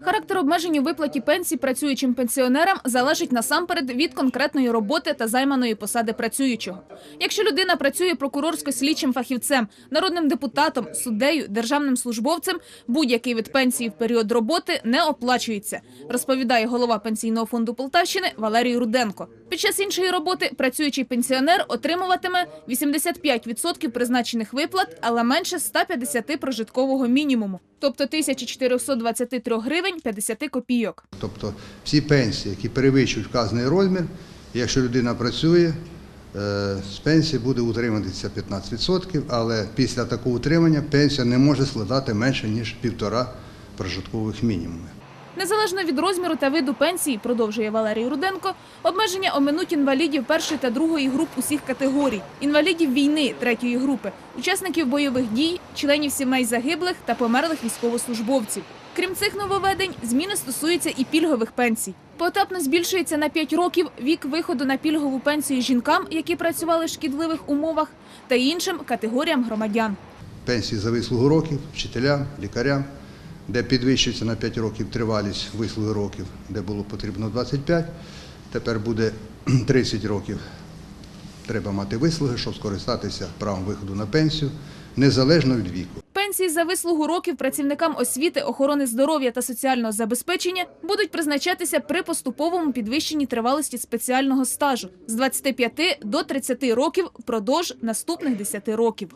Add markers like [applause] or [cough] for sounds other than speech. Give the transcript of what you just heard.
Характер обмежень у виплаті пенсій працюючим пенсіонерам залежить насамперед від конкретної роботи та займаної посади працюючого. Якщо людина працює прокурорсько-слідчим фахівцем, народним депутатом, суддею, державним службовцем, будь-який вид пенсії в період роботи не оплачується, розповідає голова пенсійного фонду Полтавщини Валерій Руденко. Під час іншої роботи працюючий пенсіонер отримуватиме 85% призначених виплат, але менше 150 прожиткового мінімуму, тобто 1423 гривень 50 копійок. Тобто всі пенсії, які перевищують вказаний розмір, якщо людина працює, е, з пенсії буде утримуватися 15%, але після такого утримання пенсія не може складати менше, ніж півтора прожиткових мінімумів. Незалежно від розміру та виду пенсії, продовжує Валерій Руденко, обмеження оминуть інвалідів першої та другої груп усіх категорій, інвалідів війни третьої групи, учасників бойових дій, членів сімей загиблих та померлих військовослужбовців. Крім цих нововведень, зміни стосуються і пільгових пенсій. Поетапно збільшується на 5 років вік виходу на пільгову пенсію жінкам, які працювали в шкідливих умовах, та іншим категоріям громадян. Пенсії за вислугу років, вчителям, лікарям, де підвищується на 5 років тривалість вислуги років, де було потрібно 25, тепер буде [clears throat] 30 років. Треба мати вислуги, щоб скористатися правом виходу на пенсію, незалежно від віку. Пенсії за вислугу років працівникам освіти, охорони здоров'я та соціального забезпечення будуть призначатися при поступовому підвищенні тривалості спеціального стажу з 25 до 30 років впродовж наступних 10 років.